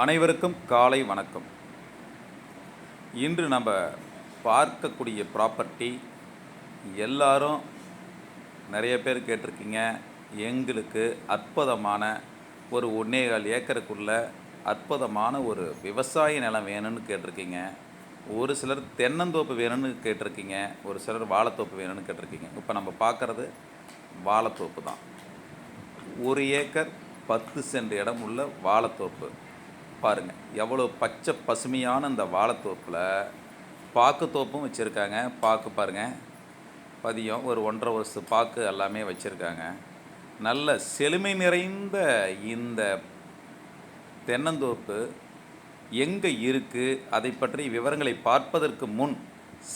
அனைவருக்கும் காலை வணக்கம். இன்று நம்ம பார்க்கக்கூடிய ப்ராப்பர்ட்டி எல்லாரும் நிறைய பேர் கேட்டிருக்கீங்க. எங்களுக்கு அற்புதமான ஒரு ஒன்னேகால் ஏக்கருக்குள்ள அற்புதமான ஒரு விவசாய நிலம் வேணும்னு கேட்டிருக்கீங்க. ஒரு சிலர் தென்னந்தோப்பு வேணும்னு கேட்டிருக்கீங்க. ஒரு சிலர் வாழைத்தோப்பு வேணும்னு கேட்டிருக்கீங்க. இப்போ நம்ம பார்க்குறது வாழைத்தோப்பு தான். ஒரு ஏக்கர் பத்து சென்ட் இடம் உள்ள வாழைத்தோப்பு. பாருங்கள் எவ்வளோ பச்சை பசுமையான இந்த வாழைத்தோப்பில் பாக்கு தோப்பும் வச்சுருக்காங்க. பாக்கு பாருங்கள் பதியம் ஒரு ஒன்றரை வருஷத்து பாக்கு எல்லாமே வச்சுருக்காங்க. நல்ல செழுமை நிறைந்த இந்த தென்னந்தோப்பு எங்கே இருக்குது அதை பற்றி விவரங்களை பார்ப்பதற்கு முன்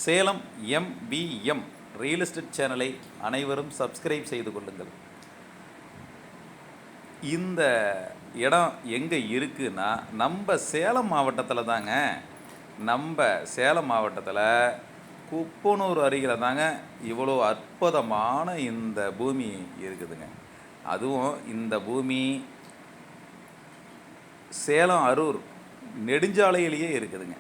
சேலம் எம்பிஎம் ரியல் எஸ்டேட் சேனலை அனைவரும் சப்ஸ்கிரைப் செய்து கொள்ளுங்கள். இந்த இடம் எங்கே இருக்குன்னா நம்ம சேலம் மாவட்டத்தில் தாங்க. நம்ம சேலம் மாவட்டத்தில் குப்பனூர் அருகில் தாங்க இவ்வளோ அற்புதமான இந்த பூமி இருக்குதுங்க. அதுவும் இந்த பூமி சேலம் அரூர் நெடுஞ்சாலையிலேயே இருக்குதுங்க.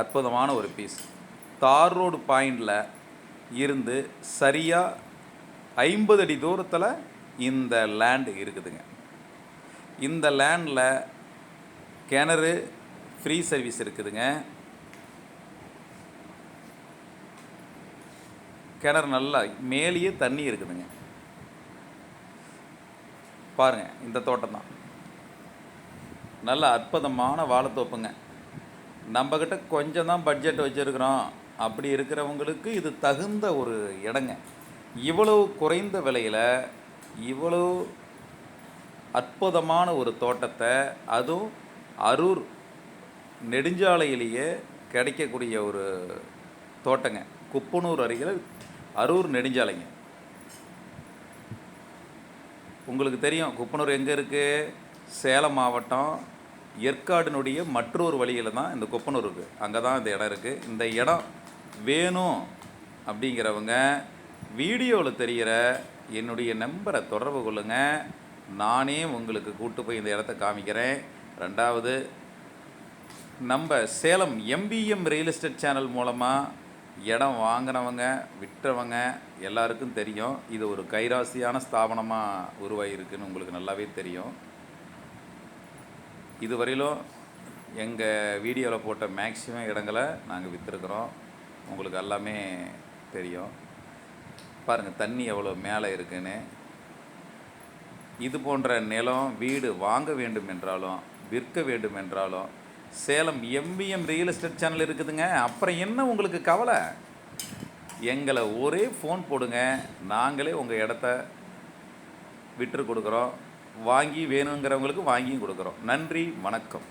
அற்புதமான ஒரு பீஸ் தார் ரோடு பாயிண்டில் இருந்து சரியாக ஐம்பது அடி தூரத்தில் இந்த லேண்டு இருக்குதுங்க. இந்த லேண்டில் கிணறு ஃப்ரீ சர்வீஸ் இருக்குதுங்க. கிணறு நல்லா மேலேயே தண்ணி இருக்குதுங்க. பாருங்க இந்த தோட்டம் தான் நல்ல அற்புதமான வாழைத்தோப்புங்க. நம்மக்கிட்ட கொஞ்சம் தான் பட்ஜெட் வச்சுருக்குறோம். அப்படி இருக்கிறவங்களுக்கு இது தகுந்த ஒரு இடங்க. இவ்வளவு குறைந்த விலையில் இவ்வளோ அற்புதமான ஒரு தோட்டத்தை அதுவும் அரூர் நெடுஞ்சாலையிலேயே கிடைக்கக்கூடிய ஒரு தோட்டங்க. குப்பனூர் அருகில் அரூர் நெடுஞ்சாலைங்க. உங்களுக்கு தெரியும் குப்பனூர் எங்கே இருக்குது சேலம் மாவட்டம் ஏற்காடினுடைய மற்றொரு வழியில் தான் இந்த குப்பனூர் இருக்குது அங்கே தான் இந்த இடம் இருக்குது இந்த இடம் வேணும் அப்படிங்கிறவங்க வீடியோவில் தெரிகிற என்னுடைய நம்பரை தொடர்பு கொள்ளுங்கள் நானே உங்களுக்கு கூட்டு போய் இந்த இடத்த காமிக்கிறேன். ரெண்டாவது நம்ம Salem MPM real estate channel மூலமாக இடம் வாங்கினவங்க விற்றவங்க எல்லாருக்கும் தெரியும். இது ஒரு கைராசியான ஸ்தாபனமாக உருவாகிருக்குன்னு உங்களுக்கு நல்லாவே தெரியும். இதுவரையிலும் எங்கள் வீடியோவில் போட்ட மேக்ஸிமம் இடங்களை நாங்கள் விற்றுருக்குறோம் உங்களுக்கு எல்லாமே தெரியும். பாருங்கள் தண்ணி எவ்வளோ மேலே இருக்குன்னு. இது போன்ற நிலம் வீடு வாங்க வேண்டும் என்றாலும் விற்க வேண்டும் என்றாலும் Salem MPM real estate channel இருக்குதுங்க. அப்புறம் என்ன உங்களுக்கு கவலை? எங்களை ஒரே ஃபோன் போடுங்க. நாங்களே உங்கள் இடத்த விற்று கொடுக்குறோம். வாங்கி வேணுங்கிறவங்களுக்கு வாங்கியும் கொடுக்குறோம். நன்றி வணக்கம்.